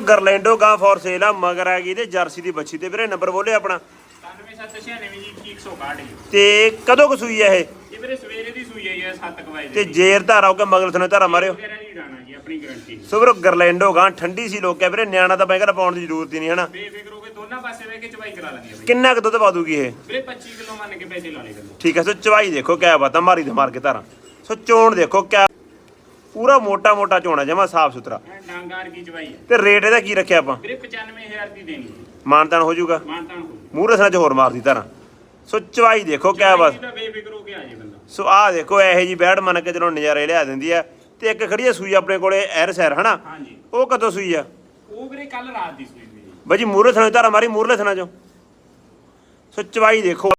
ਗਰਲੈਂਡੋ ਗਾਂ for sale ਆ ਮਗਰ ਆ ਗਈ ਤੇ ਜਰਸੀ ਦੀ ਬੱਚੀ ਤੇ ਵੀਰੇ ਨੰਬਰ ਬੋਲੇ ਆਪਣਾ। 9796 ਜੀ 160 ਜੀ। ਤੇ ਕਦੋਂ ਕੁ ਸੂਈ ਆ ਇਹ? ਇਹ ਵੀਰੇ ਸਵੇਰੇ ਦੀ ਸੂਈ ਹੈ ਜੀ 7 ਵਜੇ ਤੇ ਜੇਰ ਧਾਰਾ ਹੋ ਕੇ ਮਗਲ ਥਨੇ ਧਾਰਾ ਮਾਰਿਓ। ਆਪਣੀ ਗਾਰੰਟੀ ਸੋ ਵੀਰੋ ਗਰਲੈਂਡੋ ਗਾਂ ਠੰਡੀ ਸੀ ਲੋਕ ਕਹਿ ਵੀਰੇ ਨਿਆਣਾ ਤਾਂ ਬੈਂਕਰ ਪਾਉਣ ਦੀ ਜ਼ਰੂਰਤ ਹੀ ਨਹੀਂ ਹਨਾ? ਬੇਫਿਕਰ ਹੋ ਕੇ ਦੋਨਾਂ ਪਾਸੇ ਵੇ ਕੇ ਚਵਾਈ ਕਰਾ ਲੈਂਦੀ ਆ ਬਈ। ਕਿੰਨਾ ਕੁ ਦੁੱਧ ਪਾ ਦੂਗੀ ਇਹ? ਵੀਰੇ 25 ਕਿਲੋ ਮੰਨ ਕੇ ਪੈਸੇ ਲਾ ਠੀਕ ਹੈ ਸੋ ਚਵਾਈ ਦੇਖੋ ਕਿਆ ਬਾਤ ਆ ਮਾਰੀ ਤੇ ਮਾਰ ਕੇ ਧਾਰਾਂ। ਸੋ ਚੋਣ ਦੇਖੋ ਕਿਆ ਪੂਰਾ ਮੋਟਾ ਮੋਟਾ ਚੋਣਾ ਜਮਾ ਸਾਫ਼ ਸੁਥਰਾ। ਡਾਂਗਾਰ ਕੀ ਚਵਾਈ ਹੈ ਤੇ ਰੇਟ ਇਹਦਾ ਕੀ ਰੱਖਿਆ ਆਪਾਂ? ਵੀਰੇ 95000 ਦੀ ਦੇਣੀ। ਮਾਨਤਾਨ ਹੋ ਜਾਊਗਾ? ਮਾਨਤਾਨ ਹੋ ਮੂੰਹ ਰਸਣਾ ਚ ਹੋਰ ਮਾਰਦੀ ਧਾਰਾਂ। ਸੋ ਚਵਾਈ ਦੇਖੋ ਕਿਆ ਤਾਂ ਬੇਫਿਕਰ ਹੋ ਕੇ ਆ ਜੇ ਬੰਦਾ। ਸੋ ਆਹ ਦੇਖੋ ਇਹੋ ਜੀ ਬੈੜ ਮੰਨ ਕੇ ਚਲੋ ਨਜ਼ਾਰੇ ਲਿਆ ਦਿੰਦੀ ਆ। ਤੇ ਇੱਕ ਖੜੀ ਆ ਸੂਈ ਆਪਣੇ ਕੋਲੇ ਐਰ ਸੈਰ ਹਨਾ? ਹਾਂਜੀ। ਉਹ ਕਦੋਂ ਸੂਈ ਆ? ਉਹ ਵੀਰੇ ਕੱਲ ਰਾਤ ਦੀ ਸੂਈ ਹੈ ਬਾਜੀ ਮੂਰੇ ਥਣਾ ਧਾਰਾ ਮਾਰੀ ਮੂਰਲੇ ਥਣਾ ਚੋਂ। ਸੋ ਚਵਾਈ ਦੇਖੋ।